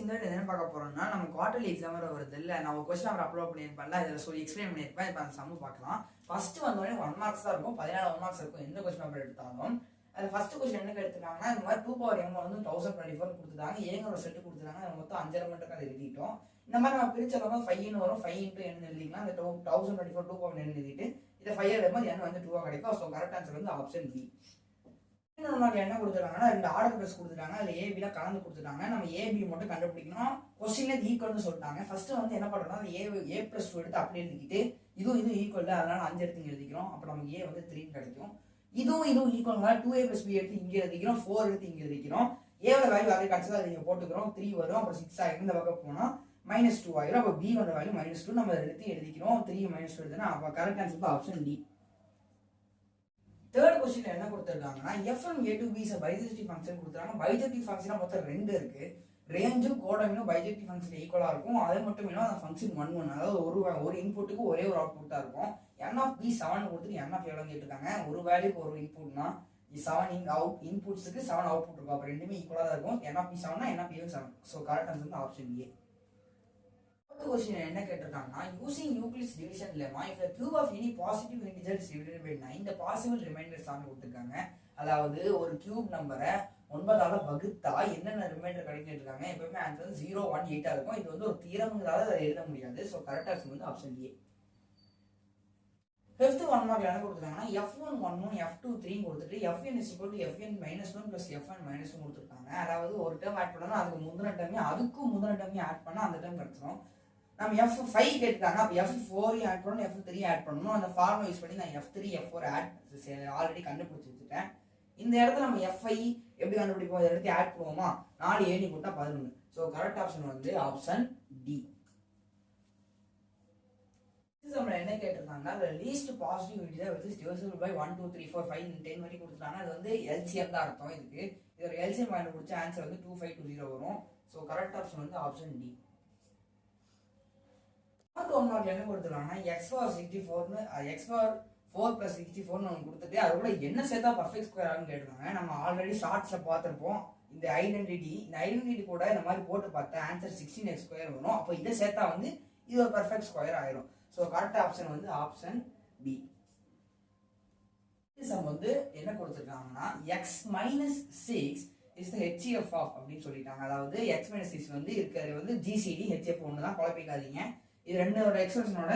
இந்த என்ன பார்க்க போறோம்னா நம்ம குவார்டர்லி எக்ஸாம் வருது இல்லை. நான் ஒரு கொஸ்டின் அவர் அப்லோட் பண்ணியிருப்பேன்ல இதில் சொல்லி எக்ஸ்பிளைன் பண்ணியிருப்பேன். இப்போ அந்த சம்மு பார்க்கலாம். ஃபர்ஸ்ட் வந்தோடனே ஒன் மார்க்ஸ் தான் இருக்கும். பதினாலு ஒன் மார்க்ஸ் இருக்கும். எந்த கொஸ்டின் பேப்பர் எடுத்தாலும். அது ஃபர்ஸ்ட் கொஸ்டின் என்ன எடுத்துட்டாங்கன்னா இந்த மாதிரி டூ பவர் எம் வந்து தௌசண்ட் டுவெண்ட்டி ஃபோர் கொடுத்துட்டாங்க. ஏங்கிற செட்டு கொடுத்துட்டாங்க. அது மொத்தம் அஞ்சரை மட்டும் அதை எழுதிட்டோம். இந்த மாதிரி நம்ம பிரிச்சலாம் ஃபைவ்னு வரும். ஃபைவ் இன்ட்டு என்ன எழுதிக்கலாம். அந்த two thousand twenty four two power என்ன எழுதிட்டு இதை ஃபைவ் எழுதும்போது என்ன வந்து டூவாக கிடைக்கும். ஸோ கரெக்ட் ஆன்சர் வந்து ஆப்ஷன் பி என்ன கொடுத்துருக்காங்கன்னா ரெண்டு ஆர்டர் ப்ளஸ் கொடுத்துட்டாங்க அதில் ஏபியில் கலந்து கொடுத்துட்டாங்க. நம்ம ஏபி மட்டும் கண்டுபிடிக்கணும். கொஸ்டின்ல ஈக்குவல்னு சொல்லிட்டாங்க. ஃபர்ஸ்ட் வந்து என்ன பண்ணுறோம்னா அந்த ஏ ஏ ப்ளஸ் டூ எடுத்து அப்படியே எழுதிக்கிட்டு இதுவும் இதுவும் ஈக்குவல் அதனால அஞ்சு எடுத்து எழுதிக்கிறோம். அப்போ நமக்கு ஏ வந்து த்ரீ கிடைக்கும். இதுவும் இதுவும் equal to A plus B எடுத்து இங்கே எழுதிக்கிறோம். ஃபோர் எடுத்து இங்கே எழுதிக்கிறோம். ஏவோட வேல்யூ அதே கிடச்சதா அதை நீங்கள் போட்டுக்கிறோம். த்ரீ வரும். அப்புறம் சிக்ஸ் ஆகிடும் இந்த பக்கம் போனால் மைனஸ் டூ ஆயிரும். அப்போ பி வந்த வேல்யூ மைனஸ் டூ நம்ம எடுத்து எழுதிக்கிறோம். த்ரீ மைனஸ் டூ எழுதுனா அப்போ correct answer option D third question என்ன கொடுத்துருக்காங்கன்னா FM A to B is bijective function கொடுத்துருக்காங்க. பைஜெக்டிவ் ஃபங்க்ஷன் மொத்தம் ரெண்டு இருக்கு. ரேஞ்சும் கோடமினும் பைஜெக்டிவ் ஃபங்க்ஷன் ஈக்குவலாக இருக்கும். அது மட்டும் இல்லாமல் அந்த ஃபங்க்ஷன் ஒன் ஒன் அதாவது ஒரு ஒரு இன்புட்டுக்கு ஒரே ஒரு அவுட்புட்டாக இருக்கும். என் ஆஃப் பி செவன் கொடுத்துட்டு என் ஆஃப் எவ்வளோ கேட்டிருக்காங்க. ஒரு வேல்யூக்கு ஒரு இன்புட்னா செவன் இன் அவுட் இன்புட்ஸுக்கு செவன் அவுட்புட் இருக்கும். அப்போ ரெண்டுமே ஈக்குவலாக தான் இருக்கும். N of B செவன்னா N of seven so correct answer வந்து ஆப்ஷன் ஏ கொஸ்டின் என்ன கேட்டிருக்காங்கன்னா using Euclid's division lemma if the cube of any positive integers divided by nine இந்த பாசிபிள் ரிமைண்டர்ஸ் தான் கொடுத்துருக்காங்க. அதாவது ஒரு கியூப் நம்பரை ஒன்பதால வகுத்தா என்னென்ன ரிமைண்டர் கிடைக்கிட்டு இருக்காங்க எப்பவுமே ஆன்சர் வந்து ஜீரோ ஒன் எயிட்டா இருக்கும். இது வந்து ஒரு தீரம்ங்கிறதால அதை எழுத முடியாது. ஸோ கரெக்ட் ஆன்சர் வந்து ஆப்ஷன் ஏ ஃபிஃப்த் ஒன் மார்க்ல என்ன கொடுத்துருக்காங்கன்னா F one one one F two three கொடுத்துட்டு F N is to F N minus one plus F N minus one கொடுத்துருக்காங்க. அதாவது ஒரு டேர்ம் ஆட் பண்ணா அதுக்கு முந்தின டேர்மே அதுக்கும் முந்தின டேர்மே ஆட் பண்ணா அந்த டேர்ம் கிடைச்சிரும். நம்ம எஃப் ஃபைவ் கேட்டுருக்காங்க அப்போ எஃப் ஃபோரையும் ஆட் பண்ணணும் எஃப் த்ரீ ஆட் பண்ணணும். அந்த ஃபார்முலா யூஸ் பண்ணி நான் F three F four add already கண்டுபிடிச்சி வச்சுட்டேன் இந்த இடத்துல நம்ம எஃப்ஐ எப்படி கண்டுபிடிப்போம்? இதை எடுத்து ஆட் பண்ணுவோமா? நாலு ஏணி கூட்டா பதினொன்று ஸோ கரெக்ட் ஆப்ஷன் வந்து ஆப்ஷன் டி நம்ம என்ன கேட்டிருந்தாங்க அதில் least positive integer with divisible by one two three four five ten வரைக்கும் கொடுத்துருக்காங்க அது வந்து எல்சிஎம் தான் அர்த்தம் இதுக்கு. இதோட எல்சிஎம் கண்டுபிடிச்ச ஆன்சர் வந்து டூ ஃபைவ் டூ ஜீரோ வரும். ஸோ கரெக்ட் ஆப்ஷன் வந்து ஆப்ஷன் டி பார்ட் ஒன் மார்க்ல என்ன கொடுத்துருக்காங்கன்னா எக்ஸ் ஃபார் சிக்ஸ்டி ஃபோர்னு X four four plus sixty ஃபோர்னு ஒன்று கொடுத்துட்டு அது கூட என்ன சேர்த்தா பர்ஃபெக்ட் ஸ்கொயர் ஆகுன்னு கேட்டிருக்காங்க. நம்ம ஆல்ரெடி ஷார்ட்ஸில் பார்த்துருப்போம். இந்த ஐடென்டிட்டி இந்த ஐடென்டிட்டி கூட இந்த மாதிரி போட்டு பார்த்தா ஆன்சர் சிக்ஸ்டீன் எக்ஸ் ஸ்கொயர் வரும். அப்போ இதை சேர்த்தா வந்து இது ஒரு பர்ஃபெக்ட் ஸ்கொயர் ஆயிரும். ஸோ கரெக்ட் ஆப்ஷன் வந்து ஆப்ஷன் பி சம் வந்து என்ன கொடுத்துருக்காங்கன்னா X minus six is the HCF of அப்படின்னு சொல்லிட்டாங்க. அதாவது எக்ஸ் மைனஸ் சிக்ஸ் வந்து இருக்கிறது வந்து ஜிசிடி ஹெச்எஃப் ஒன்று தான் குழப்பிக்காதீங்க. இது ரெண்டோட எக்ஸ்பிரஷனோட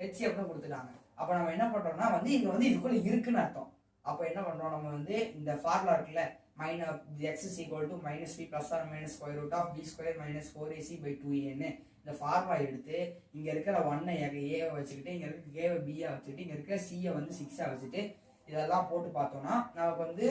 ஹெச்சிஎஃப்னு கொடுத்துட்டாங்க. அப்போ நம்ம என்ன பண்ணுறோம்னா வந்து இங்கே வந்து இதுக்குள்ளே இருக்குன்னு அர்த்தம். அப்போ என்ன பண்ணுறோம் நம்ம வந்து இந்த ஃபார்முலா இருக்குல்ல minus X is equal to minus B plus or minus square root of B square minus four AC by two ஏன்னு இந்த ஃபார்முலா எடுத்து இங்கே இருக்கிற ஒன்னை ஏவை வச்சுக்கிட்டு இங்கே இருக்க கேவை பியை வச்சுக்கிட்டு இங்கே இருக்கிற சியை வந்து சிக்ஸாக வச்சுட்டு இதெல்லாம் போட்டு பார்த்தோம்னா நமக்கு வந்து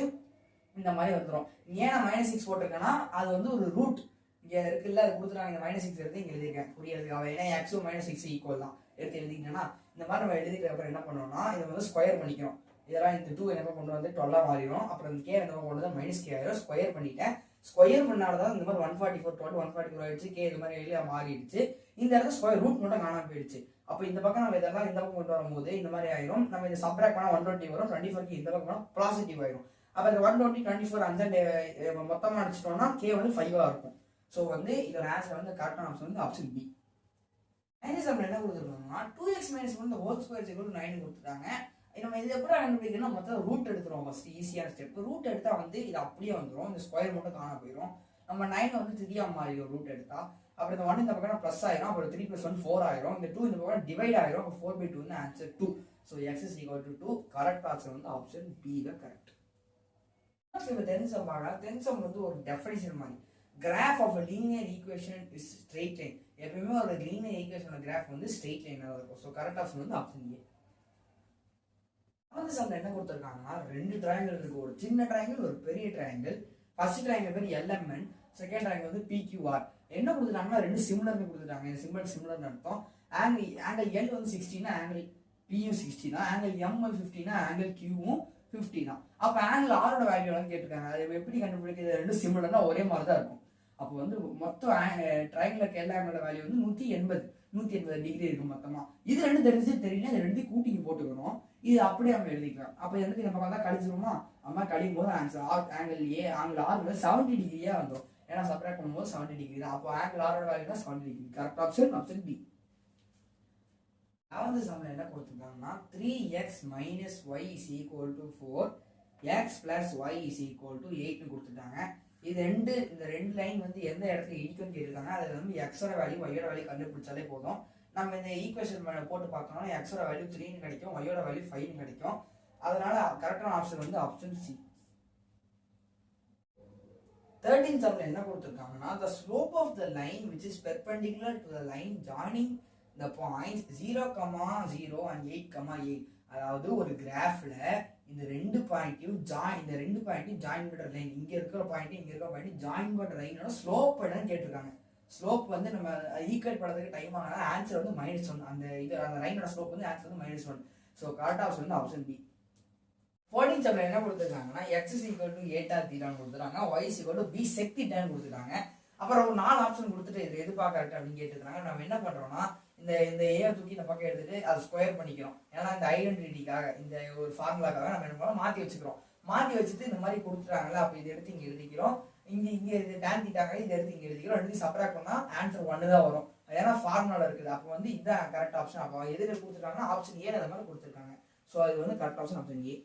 இந்த மாதிரி வந்துடும் ஏன் நான் மைனஸ் சிக்ஸ் போட்டிருக்கேன்னா அது வந்து ஒரு ரூட் இங்கே இருக்குல்ல அது கொடுத்துருக்காங்க இந்த மைனஸ் சிக்ஸ் எடுத்து இங்கே எழுதிருக்கேன். புரியறதுக்காக ஏன்னா எக்ஸும் மைனஸ் சிக்ஸ் ஈக்குவல் தான். எடுத்து எழுதிக்கிட்டேன்னா இந்த மாதிரி நம்ம எழுதிக்கிற அப்புறம் என்ன பண்ணோம்னா இதை வந்து ஸ்கொயர் பண்ணிக்கிறோம். இதெல்லாம் இந்த டூ என்ன கொண்டு வந்து டுவெல்லாக மாறிடும் அப்புறம் இந்த கே என்ன கொண்டு வந்து மைனஸ் கே ஆயிரும். ஸ்கொயர் பண்ணிட்டேன். ஸ்கொயர் பண்ணால்தான் இந்த மாதிரி one forty four twelve one forty four ஆயிடுச்சு. கே இது மாதிரி எழுதியா மாறிடுச்சு. இந்த இடத்துல ஸ்கொயர் ரூட் மட்டும் காணாமல் போயிடுச்சு. அப்போ இந்த பக்கம் நம்ம இதெல்லாம் இந்த பக்கம் கொண்டு வரும்போது இந்த மாதிரி ஆயிரும். நம்ம இந்த சப்ராக்ட் பண்ணால் ஒன் டுவெண்ட்டி வரும். டுவெண்ட்டி ஃபோர்க்கு இந்த பக்கம் பாசிட்டிவ் ஆயிரும். அப்போ இந்த ஒன் டுவெண்ட்டி டுவெண்ட்டி ஃபோர் அந்த மொத்தமாக அடிச்சிட்டோம்னா கே வந்து ஃபைவாக இருக்கும். ஸோ வந்து இதோட ஆன்சர் வந்து கரெக்டான ஆப்ஷன் வந்து ஆப்ஷன் பி மைனஸ் நம்ம என்ன கொடுத்துருக்காங்கன்னா two X minus one whole square சிக்கல் நைன் கொடுத்துருக்காங்க நம்ம இது எப்படி கண்டுபிடிக்கணும் மொத்தம் ரூட் எடுத்துருவோம் ஃபஸ்ட் ஈஸியான ஸ்டெப் ரூட் எடுத்தால் வந்து இது அப்படியே வந்துடும் இந்த ஸ்கொயர் மட்டும் காண போயிடும் நம்ம நைன் வந்து த்ரீயா மாறிடும் ரூட் எடுத்தா. அப்புறம் இந்த ஒன் இந்த பக்கம் ப்ளஸ் ஆயிரும். அப்புறம் த்ரீ ப்ளஸ் ஒன் ஃபோர் ஆயிரும். இந்த டூ இந்த பக்கம் டிவைட் ஆயிரும். அப்போ ஃபோர் பை டூ வந்து answer two so X is equal to two correct answer வந்து ஆப்ஷன் பி தான் கரெக்ட் இப்போ டென்சம் பார்க்கலாம் டென்சம் வந்து ஒரு டெஃபினேஷன் மாதிரி. Graph of linear equation is straight line எப்பயுமே ஒரு லீனியர் ஈக்குவேஷனோட கிராஃப் வந்து ஸ்ட்ரெயிட் லைனாக இருக்கும். ஸோ கரெக்ட் ஆப்ஷன் வந்து ஆப்ஷன் ஏ வந்து சம்ல என்ன கொடுத்துருக்காங்கன்னா ரெண்டு ட்ரையாங்கிள் இருக்கு. ஒரு சின்ன ட்ரையாங்கிள் ஒரு பெரிய ட்ரையாங்கிள் ஃபர்ஸ்ட் ட்ரையாங்கிள் பேர் எல்எம்என் செகண்ட் ட்ரையாங்கிள் வந்து பிக்யூஆர் என்ன கொடுத்துட்டாங்கன்னா ரெண்டு சிம்லர்னு கொடுத்துட்டாங்க இந்த சிம்பிள் சிம்லர்னு அர்த்தம். ஆங்கிள் ஆங்கிள் எல் வந்து சிக்ஸ்டினா ஆங்கிள் பியும் சிக்ஸ்டி தான். ஆங்கிள் எம் ஃபிஃப்டினா ஆங்கிள் கியூவும் ஃபிஃப்டி தான். அப்போ ஆங்கிள் ஆரோட வேல்யூ வந்து கேட்டிருக்காங்க. அது எப்படி கண்டுபிடிக்கிறது? ரெண்டு சிம்லர்னா ஒரே மாதிரி தான் இருக்கும். அப்போ வந்து மொத்தம் ட்ரையாங்கிள் எல்லா வேல்யூ வந்து நூற்றி எண்பது. நூற்றி எண்பது டிகிரி இருக்கு மொத்தமாக இது ரெண்டு தெரிஞ்சு தெரியல இது ரெண்டு கூட்டிங்க போட்டுக்கணும். இது அப்படியே நம்ம எழுதிக்கலாம். அப்போ எனக்கு நம்ம பார்த்தா கழிச்சிருமா அம்மா கழியும் போது answer R angle A angle R வந்து செவன்டி டிகிரியா வந்தோம் ஏன்னா சப்ராக்ட் பண்ணும்போது செவன்டி டிகிரி தான். அப்போ ஆங்கிள் ஆரோட வேல்யூ தான் seventy degree correct option option B eleventh சம்மில் என்ன கொடுத்துருக்காங்கன்னா three X minus Y is equal to four X plus Y is equal to எயிட்னு கொடுத்துட்டாங்க. இது ரெண்டு இந்த ரெண்டு லைன் வந்து எந்த இடத்துல இடிக்கும்னு கேட்டிருக்காங்க அதில் வந்து எக்ஸோட வேல்யூ ஒய்யோட வேல்யூ கண்டுபிடிச்சாலே போதும். நம்ம இந்த ஈக்குவேஷன் போட்டு பார்த்தோம்னா எக்ஸோட வேல்யூ த்ரீன்னு கிடைக்கும் ஒய்யோட வேல்யூ ஃபைவ்னு கிடைக்கும். அதனால கரெக்டான ஆப்ஷன் வந்து ஆப்ஷன் சி தேர்டீன் சம்ல என்ன கொடுத்துருக்காங்கன்னா the slope of the line which is perpendicular to the line joining the points zero comma zero and eight comma eight அதாவது ஒரு கிராஃபில் இந்த ரெண்டு பாயிண்ட்டையும் ஜாயின் இந்த ரெண்டு பாயிண்ட்டையும் ஜாயின் பண்ணுற லைன் இங்கே இருக்கிற பாயிண்ட்டையும் இங்கே இருக்கிற பாயிண்ட்டு ஜாயின் பண்ணுற லைனோட ஸ்லோப் என்னன்னு கேட்டிருக்காங்க. ஸ்லோப் வந்து நம்ம ஈக்குவேட் பண்ணுறதுக்கு டைம் ஆனா ஆன்சர் வந்து மைனஸ் ஒன் அந்த இது அந்த லைனோட ஸ்லோப் வந்து ஆன்சர் வந்து மைனஸ் ஒன் ஸோ கரெக்டாக ஆப்ஷன் வந்து ஆப்ஷன் பி ஃபோர்டீன் சாப்டர் என்ன கொடுத்துருக்காங்கன்னா எக்ஸ் இஸ் ஈக்குவல் டு ஏட்டா தீட்டான்னு கொடுத்துருக்காங்க Y equal to B sec தீட்டான்னு கொடுத்துருக்காங்க. அப்புறம் ஒரு நாலு ஆப்ஷன் கொடுத்துட்டு இது எது கரெக்ட் அப்படின்னு கேட்டுருக்காங்க நம்ம என்ன பண்ணுறோம்னா இந்த இந்த ஏஐ தூக்கி இந்த பக்கம் எடுத்துட்டு அதை ஸ்கொயர் பண்ணிக்கிறோம். ஏன்னா இந்த ஐடென்டிட்டிக்காக இந்த ஒரு ஃபார்முலாக்காக நம்ம என்ன பண்ணோம்? மாற்றி வச்சுக்கிறோம். மாற்றி வச்சுட்டு இந்த மாதிரி கொடுத்துட்டாங்கல்ல அப்போ இதை எடுத்து இங்கே எழுதிக்கிறோம். இங்கே இங்கே இது டேன் தீட்டாங்க இதை எடுத்து இங்கே எழுதிக்கிறோம். ரெண்டு சப்ராக்ட் பண்ணால் ஆன்சர் ஒன்று தான் வரும். ஏன்னா ஃபார்முலாவில் இருக்குது. அப்போ வந்து இதுதான் கரெக்ட் ஆப்ஷன் அப்போ எதில் கொடுத்துருக்காங்கன்னா ஆப்ஷன் ஏன் அந்த மாதிரி கொடுத்துருக்காங்க. ஸோ அது வந்து கரெக்ட் ஆப்ஷன் ஆப்ஷன் ஏ